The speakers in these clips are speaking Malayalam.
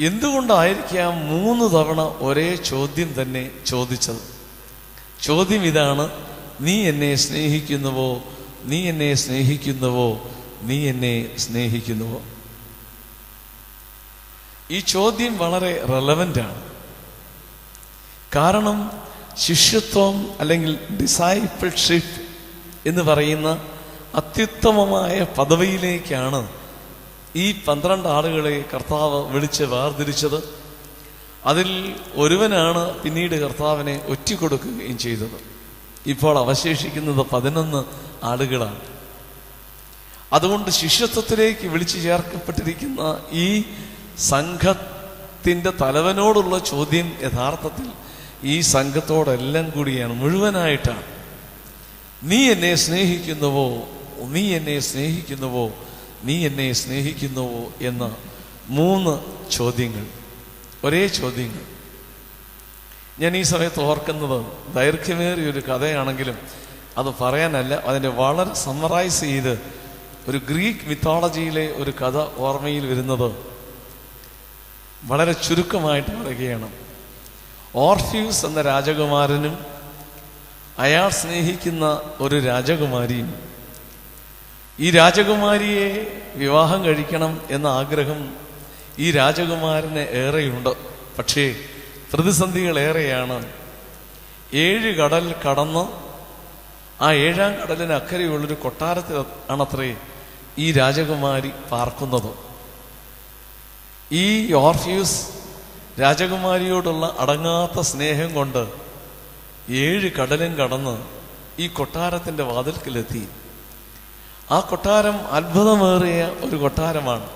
എന്തുകൊണ്ടായിരിക്കാം മൂന്ന് തവണ ഒരേ ചോദ്യം തന്നെ ചോദിച്ചത്? ചോദ്യം ഇതാണ് നീ എന്നെ സ്നേഹിക്കുന്നുവോ? നീ എന്നെ സ്നേഹിക്കുന്നുവോ? നീ എന്നെ സ്നേഹിക്കുന്നുവോ? ഈ ചോദ്യം വളരെ റെലവന്റാണ് കാരണം ശിഷ്യത്വം അല്ലെങ്കിൽ ഡിസൈപ്പിൾഷിപ്പ് എന്ന് പറയുന്ന അത്യുത്തമമായ പദവിയിലേക്കാണ് ഈ പന്ത്രണ്ട് ആളുകളെ കർത്താവ് വിളിച്ച് വേർതിരിച്ചത് അതിൽ ഒരുവനാണ് പിന്നീട് കർത്താവിനെ ഒറ്റിക്കൊടുക്കുകയും ചെയ്തത്. ഇപ്പോൾ അവശേഷിക്കുന്നത് പതിനൊന്ന് ആളുകളാണ്. അതുകൊണ്ട് ശിഷ്യത്വത്തിലേക്ക് വിളിച്ചു ചേർക്കപ്പെട്ടിരിക്കുന്ന ഈ സംഘത്തിന്റെ തലവനോടുള്ള ചോദ്യം യഥാർത്ഥത്തിൽ ഈ സംഘത്തോടെല്ലാം കൂടിയാണ് മുഴുവനായിട്ടാണ്. നീ എന്നെ സ്നേഹിക്കുന്നുവോ? നീ എന്നെ സ്നേഹിക്കുന്നുവോ? നീ എന്നെ സ്നേഹിക്കുന്നുവോ എന്ന മൂന്ന് ചോദ്യങ്ങൾ. ഒരേ ചോദ്യങ്ങൾ. ഞാൻ ഈ സമയത്ത് ഓർക്കുന്നത് ദൈർഘ്യമേറിയ ഒരു കഥയാണെങ്കിലും അത് പറയാനല്ല അതിന്റെ വളരെ സമ്മറൈസ് ചെയ്ത് ഒരു ഗ്രീക്ക് മിത്തോളജിയിലെ ഒരു കഥ ഓർമ്മയിൽ വരുന്നത് വളരെ ചുരുക്കമായിട്ട് പറയുകയാണ്. ഓർഫ്യൂസ് എന്ന രാജകുമാരനും അയാൾ സ്നേഹിക്കുന്ന ഒരു രാജകുമാരിയും ഈ രാജകുമാരിയെ വിവാഹം കഴിക്കണം എന്ന ആഗ്രഹം ഈ രാജകുമാരന് ഏറെയുണ്ട്. പക്ഷേ പ്രതിസന്ധികൾ ഏറെയാണ്. ഏഴ് കടൽ കടന്ന് ആ ഏഴാം കടലിന് അക്കരെയുള്ളൊരു കൊട്ടാരത്തിൽ ആണത്രേ ഈ രാജകുമാരി പാർക്കുന്നത്. ഈ ഓർഫ്യൂസ് രാജകുമാരിയോടുള്ള അടങ്ങാത്ത സ്നേഹം കൊണ്ട് ഏഴ് കടലും കടന്ന് ഈ കൊട്ടാരത്തിന്റെ വാതിൽക്കിലെത്തി. ആ കൊട്ടാരം അത്ഭുതമേറിയ ഒരു കൊട്ടാരമാണ്.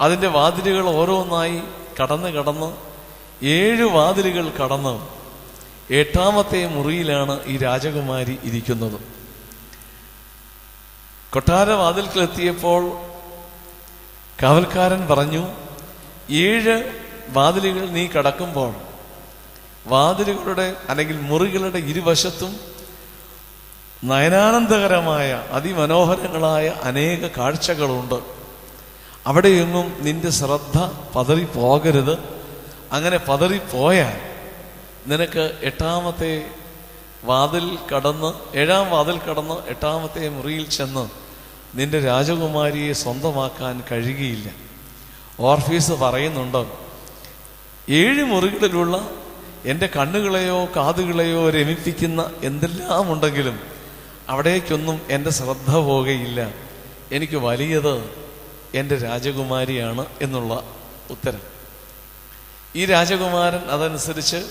അതിന്റെ വാതിലുകൾ ഓരോന്നായി കടന്ന് കടന്ന് ഏഴ് വാതിലുകൾ കടന്ന് എട്ടാമത്തെ മുറിയിലാണ് ഈ രാജകുമാരി ഇരിക്കുന്നത്. കൊട്ടാര വാതിൽക്കിലെത്തിയപ്പോൾ കാവൽക്കാരൻ പറഞ്ഞു ഏഴ് വാതിലുകൾ നീ കടക്കുമ്പോൾ വാതിലുകളുടെ അല്ലെങ്കിൽ മുറികളുടെ ഇരുവശത്തും നയനാനന്ദകരമായ അതിമനോഹരങ്ങളായ അനേക കാഴ്ചകളുണ്ട്. അവിടെയൊന്നും നിന്റെ ശ്രദ്ധ പതറിപ്പോകരുത്. അങ്ങനെ പതറിപ്പോയാൽ നിനക്ക് എട്ടാമത്തെ വാതിൽ കടന്ന് ഏഴാം വാതിൽ കടന്ന് എട്ടാമത്തെ മുറിയിൽ ചെന്ന് നിന്റെ രാജകുമാരിയെ സ്വന്തമാക്കാൻ കഴിയുകയില്ല. ഓർഫീസ് പറയുന്നുണ്ട് ഏഴ് മുറികളിലുള്ള എന്റെ കണ്ണുകളെയോ കാതുകളെയോ രമിപ്പിക്കുന്ന എന്തെല്ലാം ഉണ്ടെങ്കിലും അവിടേക്കൊന്നും എന്റെ ശ്രദ്ധ പോകുകയില്ല എനിക്ക് വലിയത് എന്റെ രാജകുമാരിയാണ് എന്നുള്ള ഉത്തരം. ഈ രാജകുമാരൻ അതനുസരിച്ച്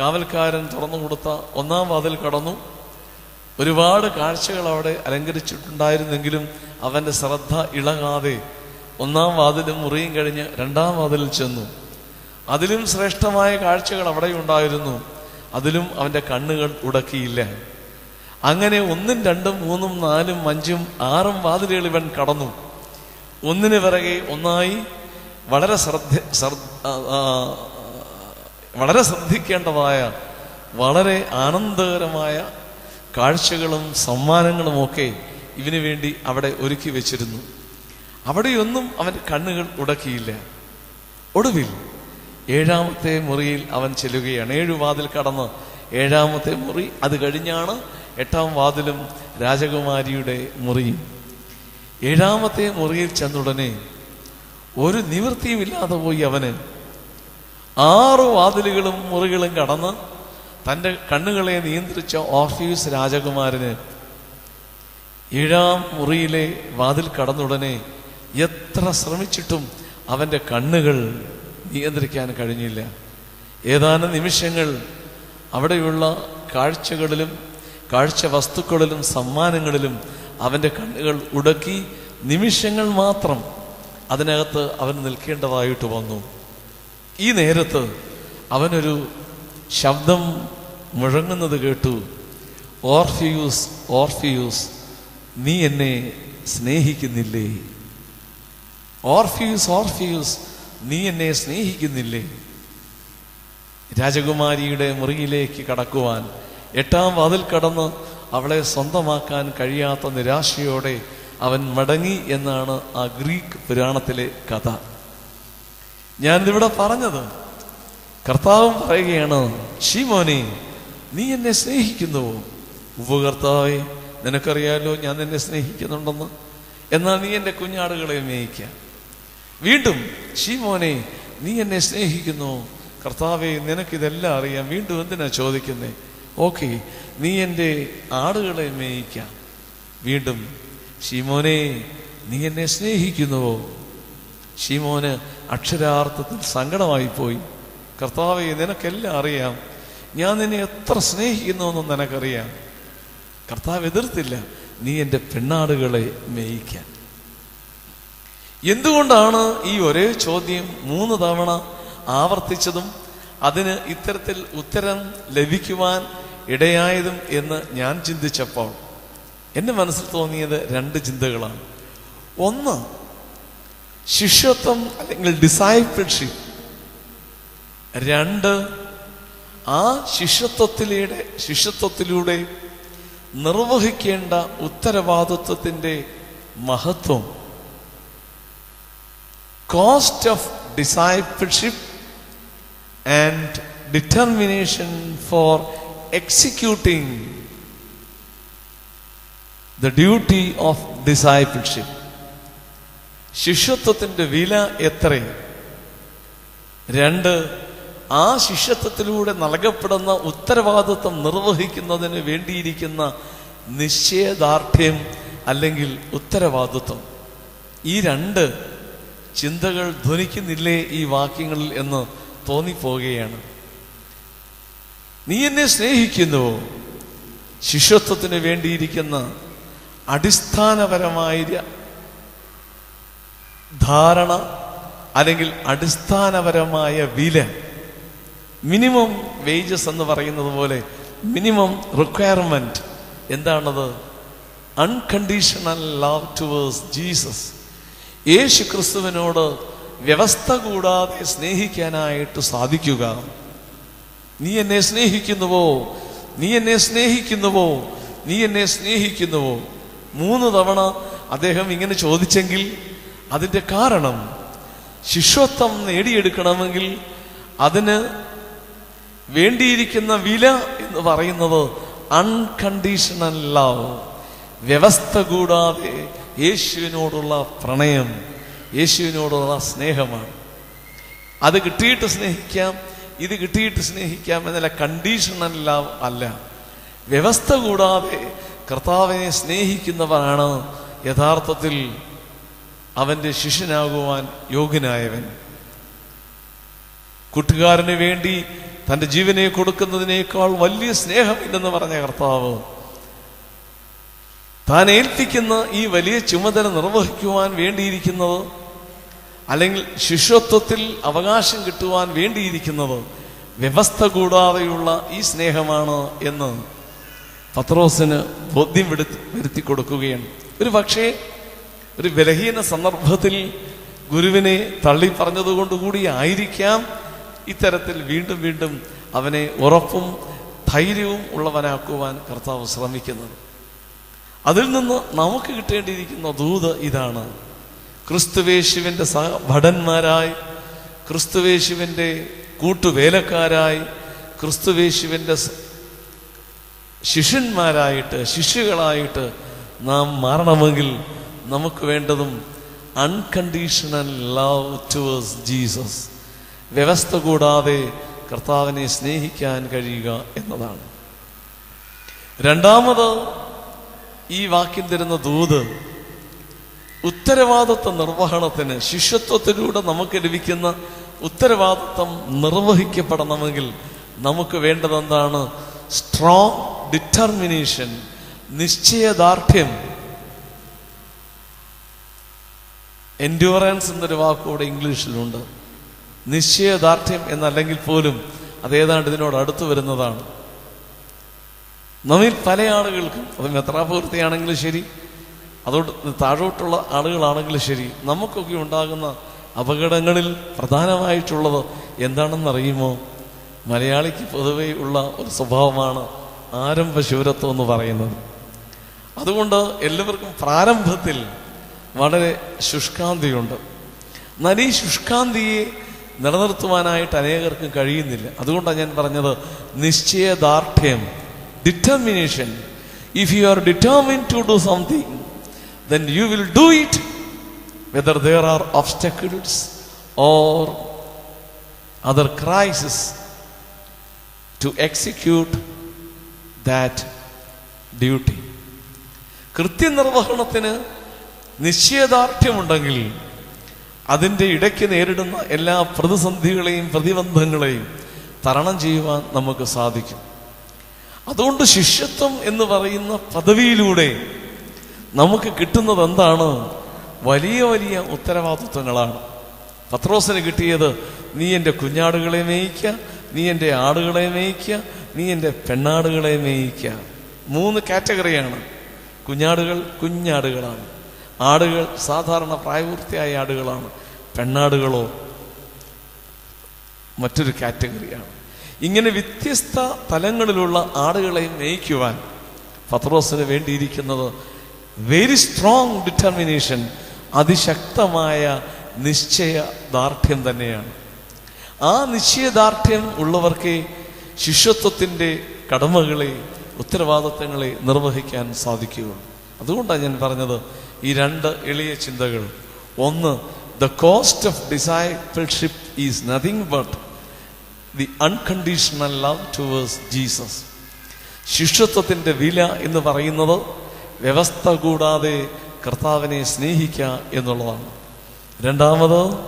കാവൽക്കാരൻ തുറന്നു കൊടുത്ത ഒന്നാം വാതിൽ കടന്നു. ഒരുപാട് കാഴ്ചകൾ അവിടെ അലങ്കരിച്ചിട്ടുണ്ടായിരുന്നെങ്കിലും അവന്റെ ശ്രദ്ധ ഇളകാതെ ഒന്നാം വാതിലും മുറിയും കഴിഞ്ഞ് രണ്ടാം വാതിലിൽ ചെന്നു. അതിലും ശ്രേഷ്ഠമായ കാഴ്ചകൾ അവിടെ ഉണ്ടായിരുന്നു അതിലും അവന്റെ കണ്ണുകൾ ഉടക്കിയില്ല. അങ്ങനെ ഒന്നും രണ്ടും മൂന്നും നാലും അഞ്ചും ആറും വാതിലുകൾ ഇവൻ കടന്നു. ഒന്നിന് പിറകെ ഒന്നായി വളരെ ശ്രദ്ധ വളരെ ശ്രദ്ധിക്കേണ്ടതായ വളരെ ആനന്ദകരമായ കാഴ്ചകളും സമ്മാനങ്ങളും ഒക്കെ ഇവന് വേണ്ടി അവിടെ ഒരുക്കി വെച്ചിരുന്നു. അവിടെയൊന്നും അവൻ കണ്ണുകൾ ഉടക്കിയില്ല. ഒടുവിൽ ഏഴാമത്തെ മുറിയിൽ അവൻ ചെല്ലുകയാണ്. ഏഴു വാതിൽ കടന്ന് ഏഴാമത്തെ മുറി അത് കഴിഞ്ഞാണ് എട്ടാം വാതിലും രാജകുമാരിയുടെ മുറിയും ഏഴാമത്തെ മുറിയിൽ ചെന്നുടനെ ഒരു നിവൃത്തിയുമില്ലാതെ പോയി അവന്. ആറ് വാതിലുകളും മുറികളും കടന്ന് തന്റെ കണ്ണുകളെ നിയന്ത്രിച്ച ഓർഫ്യൂസ് രാജകുമാരന് ഏഴാം മുറിയിലെ വാതിൽ കടന്നുടനെ എത്ര ശ്രമിച്ചിട്ടും അവന്റെ കണ്ണുകൾ നിയന്ത്രിക്കാൻ കഴിഞ്ഞില്ല. ഏതാനും നിമിഷങ്ങൾ അവിടെയുള്ള കാഴ്ചകളിലും കാഴ്ച വസ്തുക്കളിലും സമ്മാനങ്ങളിലും അവന്റെ കണ്ണുകൾ ഉടക്കി നിമിഷങ്ങൾ മാത്രം അതിനകത്ത് അവൻ നിൽക്കേണ്ടതായിട്ട് വന്നു. ഈ നേരത്ത് അവനൊരു ശബ്ദം മുഴങ്ങുന്നത് കേട്ടു. ഓർഫിയൂസ് ഓർഫിയൂസ് നീ എന്നെ സ്നേഹിക്കുന്നില്ലേ? ഓർഫിയൂസ് ഓർഫിയൂസ് നീ എന്നെ സ്നേഹിക്കുന്നില്ലേ? രാജകുമാരിയുടെ മുറിയിലേക്ക് കടക്കുവാൻ എട്ടാം വാതിൽ കടന്ന് അവളെ സ്വന്തമാക്കാൻ കഴിയാത്ത നിരാശയോടെ അവൻ മടങ്ങി എന്നാണ് ആ ഗ്രീക്ക് പുരാണത്തിലെ കഥ. ഞാനിതിവിടെ പറഞ്ഞത്. കർത്താവും പറയുകയാണ് ഷീമോനെ നീ എന്നെ സ്നേഹിക്കുന്നുവോ? ഉപകർത്താവെ നിനക്കറിയാലോ ഞാൻ നിന്നെ സ്നേഹിക്കുന്നുണ്ടെന്ന്? എന്നാൽ നീ എന്റെ കുഞ്ഞാടുകളെ മേയിക്കാം. വീണ്ടും ഷീമോനെ നീ എന്നെ സ്നേഹിക്കുന്നു. കർത്താവെ നിനക്കിതെല്ലാം അറിയാം. വീണ്ടും എന്തിനാ ചോദിക്കുന്നേ? ഓക്കെ നീ എന്റെ ആടുകളെ മേയിക്കാം. വീണ്ടും ഷീമോനെ നീ എന്നെ സ്നേഹിക്കുന്നുവോ? ഷീമോന് അക്ഷരാർത്ഥത്തിൽ സങ്കടമായി പോയി കർത്താവെ നിനക്കെല്ലാം അറിയാം. ഞാൻ നിന്നെ എത്ര സ്നേഹിക്കുന്നുവെന്നും നിനക്കറിയാം. കർത്താവ് എതിർത്തില്ല നീ എന്റെ പെണ്ണാടുകളെ മേയിക്കാൻ. എന്തുകൊണ്ടാണ് ഈ ഒരേ ചോദ്യം മൂന്ന് തവണ ആവർത്തിച്ചതും? അതിന് ഇത്തരത്തിൽ ഉത്തരം ലഭിക്കുവാൻ ഇടയായതും എന്ന് ഞാൻ ചിന്തിച്ചപ്പോൾ എന്റെ മനസ്സിൽ തോന്നിയത് രണ്ട് ചിന്തകളാണ്. ഒന്ന് ശിഷ്യത്വം അല്ലെങ്കിൽ ഡിസൈപ്പിൾഷിപ്പ് രണ്ട് ആ ശിഷ്യത്വത്തിലൂടെ ശിഷ്യത്വത്തിലൂടെ നിർവഹിക്കേണ്ട ഉത്തരവാദിത്വത്തിന്റെ മഹത്വം. Cost of discipleship and determination for executing the duty of discipleship ശിഷ്യത്വത്തിന്റെ വില എത്രയും രണ്ട് ആ ശിഷ്യത്വത്തിലൂടെ നൽകപ്പെടുന്ന ഉത്തരവാദിത്വം നിർവഹിക്കുന്നതിന് വേണ്ടിയിരിക്കുന്ന നിശ്ചയദാർഢ്യം അല്ലെങ്കിൽ ഉത്തരവാദിത്വം. ഈ രണ്ട് ചിന്തകൾ ധ്വനിക്കുന്നില്ലേ ഈ വാക്യങ്ങളിൽ എന്ന് തോന്നിപ്പോവുകയാണ് നീ എന്നെ സ്നേഹിക്കുന്നുവോ ശിഷ്യത്വത്തിന് വേണ്ടിയിരിക്കുന്ന അടിസ്ഥാനപരമായ ധാരണ അല്ലെങ്കിൽ അടിസ്ഥാനപരമായ വില മിനിമം വേജസ് എന്ന് പറയുന്നത് പോലെ മിനിമം റിക്വയർമെന്റ് എന്താണത്? അൺകണ്ടീഷണൽ ലവ് ടുവേഴ്സ് ജീസസ് യേശു ക്രിസ്തുവിനോട് വ്യവസ്ഥ കൂടാതെ സ്നേഹിക്കാനായിട്ട് സാധിക്കുക. നീ എന്നെ സ്നേഹിക്കുന്നുവോ? നീ എന്നെ സ്നേഹിക്കുന്നുവോ? നീ എന്നെ സ്നേഹിക്കുന്നുവോ? മൂന്ന് തവണ അദ്ദേഹം ഇങ്ങനെ ചോദിച്ചെങ്കിൽ അതിന്റെ കാരണം ശിഷ്യത്വം നേടിയെടുക്കണമെങ്കിൽ അതിന് വേണ്ടിയിരിക്കുന്ന വില എന്ന് പറയുന്നത് അൺകണ്ടീഷണൽ ലവ് വ്യവസ്ഥ കൂടാതെ യേശുവിനോടുള്ള പ്രണയം യേശുവിനോടുള്ള സ്നേഹമാണ്. അത് കിട്ടിയിട്ട് സ്നേഹിക്കാം ഇത് കിട്ടിയിട്ട് സ്നേഹിക്കാം എന്നല്ല കണ്ടീഷണൽ ലവ് അല്ല. വ്യവസ്ഥ കൂടാതെ കർത്താവിനെ സ്നേഹിക്കുന്നവനാണ് യഥാർത്ഥത്തിൽ അവന്റെ ശിഷ്യനാകുവാൻ യോഗ്യനായവൻ. കൂട്ടുകാരന് വേണ്ടി തന്റെ ജീവനെ കൊടുക്കുന്നതിനേക്കാൾ വലിയ സ്നേഹമില്ലെന്ന് പറഞ്ഞ കർത്താവ് താൻ ഏൽപ്പിക്കുന്ന ഈ വലിയ ചുമതല നിർവഹിക്കുവാൻ വേണ്ടിയിരിക്കുന്നത് അല്ലെങ്കിൽ ശിഷ്യത്വത്തിൽ അവകാശം കിട്ടുവാൻ വേണ്ടിയിരിക്കുന്നത് വ്യവസ്ഥ കൂടാതെയുള്ള ഈ സ്നേഹമാണ് എന്ന് പത്രോസിന് ബോധ്യം വെടുത്തി വരുത്തി കൊടുക്കുകയാണ്. ഒരു പക്ഷേ ഒരു ബലഹീന സന്ദർഭത്തിൽ ഗുരുവിനെ തള്ളി പറഞ്ഞതുകൊണ്ടുകൂടി ആയിരിക്കാം ഇത്തരത്തിൽ വീണ്ടും വീണ്ടും അവനെ ഉറപ്പും ധൈര്യവും ഉള്ളവനാക്കുവാൻ കർത്താവ് ശ്രമിക്കുന്നത്. അതിൽ നിന്ന് നമുക്ക് കിട്ടേണ്ടിയിരിക്കുന്ന ദൂത് ഇതാണ്. ക്രിസ്തുവേശുവിന്റെ ഭടന്മാരായി ക്രിസ്തുവേശുവിന്റെ കൂട്ടുവേലക്കാരായി ക്രിസ്തുവേശുവിന്റെ ശിഷ്യന്മാരായിട്ട് ശിഷ്യകളായിട്ട് നാം മാറണമെങ്കിൽ നമുക്ക് വേണ്ടതും അൺകണ്ടീഷണൽ ലവ് ടുവേഴ്സ് ജീസസ് വ്യവസ്ഥ കൂടാതെ കർത്താവിനെ സ്നേഹിക്കാൻ കഴിയുക എന്നതാണ്. രണ്ടാമത് ഈ വാക്യം തരുന്ന ദൂത് ഉത്തരവാദിത്വ നിർവഹണത്തിന് ശിഷ്യത്വത്തിലൂടെ നമുക്ക് ലഭിക്കുന്ന ഉത്തരവാദിത്വം നിർവഹിക്കപ്പെടണമെങ്കിൽ നമുക്ക് വേണ്ടത് എന്താണ് സ്ട്രോങ് ഡിറ്റർമിനേഷൻ നിശ്ചയദാർഢ്യം. എൻഡ്യൂറൻസ് എന്നൊരു വാക്കുകൂടെ ഇംഗ്ലീഷിലുണ്ട്. നിശ്ചയദാർഢ്യം എന്നല്ലെങ്കിൽ പോലും അതേതാണ്ട് ഇതിനോട് അടുത്തു വരുന്നതാണ്. നമ്മിൽ പല ആളുകൾക്കും അത് മെത്രാപൂർത്തിയാണെങ്കിലും ശരി അതോട് താഴോട്ടുള്ള ആളുകളാണെങ്കിലും ശരി നമുക്കൊക്കെ ഉണ്ടാകുന്ന അപകടങ്ങളിൽ പ്രധാനമായിട്ടുള്ളത് എന്താണെന്നറിയുമോ? മലയാളിക്ക് പൊതുവേ ഉള്ള ഒരു സ്വഭാവമാണ് ആരംഭ ശൂരത്വം എന്ന് പറയുന്നത്. അതുകൊണ്ട് എല്ലാവർക്കും പ്രാരംഭത്തിൽ വളരെ ശുഷ്കാന്തിയുണ്ട്. എന്നാൽ ഈ ശുഷ്കാന്തിയെ നിലനിർത്തുവാനായിട്ട് അനേകർക്കും കഴിയുന്നില്ല. അതുകൊണ്ടാണ് ഞാൻ പറഞ്ഞത് നിശ്ചയദാർഢ്യം determination if you are determine to do something then you will do it whether there are obstacles or other crises to execute that duty. കൃത്യനിർവഹണത്തിന് നിശ്ചയദാർഢ്യമുണ്ടെങ്കിൽ അതിന്റെ ഇടയ്ക്ക് നേരിടുന്ന എല്ലാ പ്രതിസന്ധികളെയും പ്രതിബന്ധങ്ങളെയും തരണം ചെയ്യുവാൻ നമുക്ക് സാധിക്കും. അതുകൊണ്ട് ശിഷ്യത്വം എന്ന് പറയുന്ന പദവിയിലൂടെ നമുക്ക് കിട്ടുന്നത് എന്താണ്? വലിയ വലിയ ഉത്തരവാദിത്വങ്ങളാണ്. പത്രോസിന് കിട്ടിയത് നീ എന്റെ കുഞ്ഞാടുകളെ മേയിക്കുക നീ എന്റെ ആടുകളെ മേയിക്കുക നീ എന്റെ പെണ്ണാടുകളെ മേയിക്കുക മൂന്ന് കാറ്റഗറിയാണ്. കുഞ്ഞാടുകൾ കുഞ്ഞാടുകളാണ്. ആടുകൾ സാധാരണ പ്രായപൂർത്തിയായ ആടുകളാണ്. പെണ്ണാടുകളോ മറ്റൊരു കാറ്റഗറിയാണ്. ഇങ്ങനെ വ്യത്യസ്ത തലങ്ങളിലുള്ള ആടുകളെ മേയ്ക്കുവാൻ പത്രോസിന് വേണ്ടിയിരിക്കുന്നത് വെരി സ്ട്രോങ് ഡിറ്റർമിനേഷൻ അതിശക്തമായ നിശ്ചയദാർഢ്യം തന്നെയാണ്. ആ നിശ്ചയദാർഢ്യം ഉള്ളവർക്ക് ശിഷ്യത്വത്തിന്റെ കടമകളെ ഉത്തരവാദിത്തങ്ങളെ നിർവഹിക്കാൻ സാധിക്കുകയുള്ളൂ. അതുകൊണ്ടാണ് ഞാൻ പറഞ്ഞത് ഈ രണ്ട് എളിയ ചിന്തകൾ. ഒന്ന് the cost of discipleship is nothing but the unconditional love towards Jesus ശിഷ്യത്വത്തിന്റെ വില എന്ന് പറയുന്നത് വ്യവസ്ഥ കൂടാതെ കർത്താവിനെ സ്നേഹിക്കുക എന്നുള്ളതാണ്. രണ്ടാമത്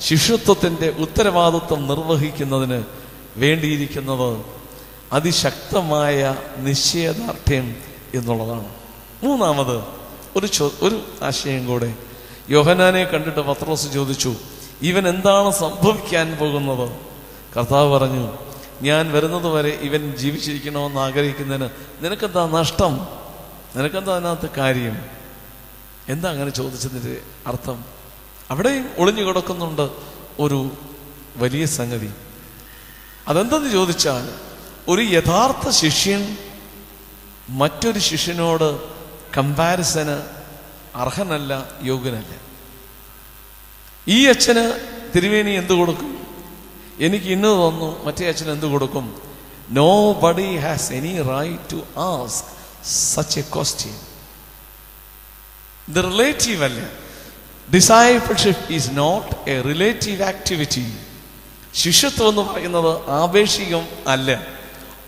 ശിഷ്യത്വത്തിന്റെ ഉത്തരവാദിത്വം നിർവഹിക്കുന്നതിന് വേണ്ടിയിരിക്കുന്നത് അതിശക്തമായ നിശ്ചയദാർഢ്യം എന്നുള്ളതാണ്. മൂന്നാമത് ഒരു ചോ ഒരു ആശയം കൂടെ. യോഹനാനെ കണ്ടിട്ട് പത്രോസ് ചോദിച്ചു ഇവൻ എന്താണ് സംഭവിക്കാൻ പോകുന്നത്? കർത്താവ് പറഞ്ഞു ഞാൻ വരുന്നതുവരെ ഇവൻ ജീവിച്ചിരിക്കണമെന്ന് ആഗ്രഹിക്കുന്നതിന് നിനക്കെന്താ നഷ്ടം? നിനക്കെന്താ അതിനകത്ത് കാര്യം? എന്താ അങ്ങനെ ചോദിച്ചതിന്റെ അർത്ഥം? അവിടെയും ഒളിഞ്ഞു കിടക്കുന്നുണ്ട് ഒരു വലിയ സംഗതി. അതെന്തെന്ന് ചോദിച്ചാൽ ഒരു യഥാർത്ഥ ശിഷ്യൻ മറ്റൊരു ശിഷ്യനോട് കമ്പാരിസന് അർഹനല്ല യോഗ്യനല്ല. ഈ അച്ഛന് തിരുവേനി എന്ത് കൊടുക്കും? എനിക്ക് ഇന്ന് തന്നു മറ്റേ അച്ഛൻ എന്ത് കൊടുക്കും? Nobody has any right to ask such a question ഇത് റിലേറ്റീവ് അല്ല. Discipleship is not a relative activity ശിഷ്യത്വം എന്ന് പറയുന്നത് ആപേക്ഷികം അല്ല.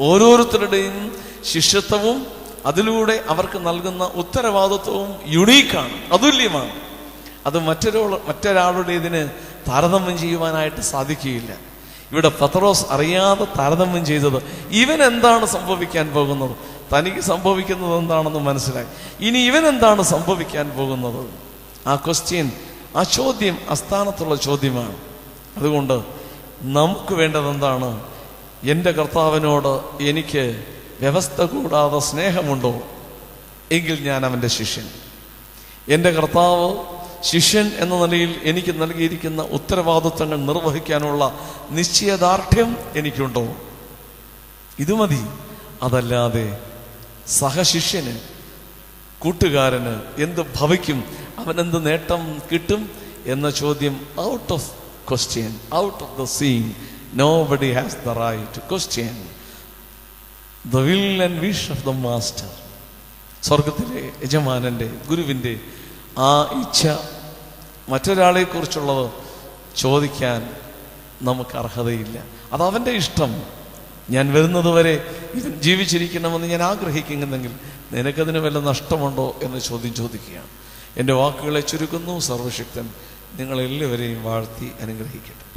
ഓരോരുത്തരുടെയും ശിഷ്യത്വവും അതിലൂടെ അവർക്ക് നൽകുന്ന ഉത്തരവാദിത്വവും യുണീക്കാണ് അതുല്യമാണ്. അത് മറ്റൊരാൾ മറ്റൊരാളുടേതിന് താരതമ്യം ചെയ്യുവാനായിട്ട് സാധിക്കുകയില്ല. ഇവിടെ പത്രോസ് അറിയാതെ താരതമ്യം ചെയ്തത് ഇവൻ എന്താണ് സംഭവിക്കാൻ പോകുന്നത്? തനിക്ക് സംഭവിക്കുന്നത് എന്താണെന്ന് മനസ്സിലായി. ഇനി ഇവൻ എന്താണ് സംഭവിക്കാൻ പോകുന്നത്? ആ ക്വസ്റ്റ്യൻ ആ ചോദ്യം അസ്ഥാനത്തുള്ള ചോദ്യമാണ്. അതുകൊണ്ട് നമുക്ക് വേണ്ടത് എന്താണ്? എന്റെ കർത്താവിനോട് എനിക്ക് വ്യവസ്ഥ കൂടാതെ സ്നേഹമുണ്ടോ? എങ്കിൽ ഞാൻ അവന്റെ ശിഷ്യൻ. എന്റെ കർത്താവ് ശിഷ്യൻ എന്ന നിലയിൽ എനിക്ക് നൽകിയിരിക്കുന്ന ഉത്തരവാദിത്വങ്ങൾ നിർവഹിക്കാനുള്ള നിശ്ചയദാർഢ്യം എനിക്കുണ്ടോ? ഇത് മതി. അതല്ലാതെ സഹശിഷ്യന് കൂട്ടുകാരന് എന്ത് ഭവിക്കും അവനെന്ത് നേട്ടം കിട്ടും എന്ന ചോദ്യം out of question out of the scene nobody has the right question the will and wish of the master സ്വർഗത്തിലെ യജമാനന്റെ ഗുരുവിന്റെ ആ ഇച്ഛ മറ്റൊരാളെക്കുറിച്ചുള്ളത് ചോദിക്കാൻ നമുക്ക് അർഹതയില്ല. അതവന്റെ ഇഷ്ടം. ഞാൻ വരുന്നതുവരെ ഇത് ജീവിച്ചിരിക്കണമെന്ന് ഞാൻ ആഗ്രഹിക്കുന്നെങ്കിൽ നിനക്കതിന് വല്ല നഷ്ടമുണ്ടോ എന്ന് ചോദ്യം ചോദിക്കുകയാണ്. എന്റെ വാക്കുകളെ ചുരുക്കുന്നു. സർവശക്തൻ നിങ്ങളെല്ലാവരെയും വാഴ്ത്തി അനുഗ്രഹിക്കട്ടെ.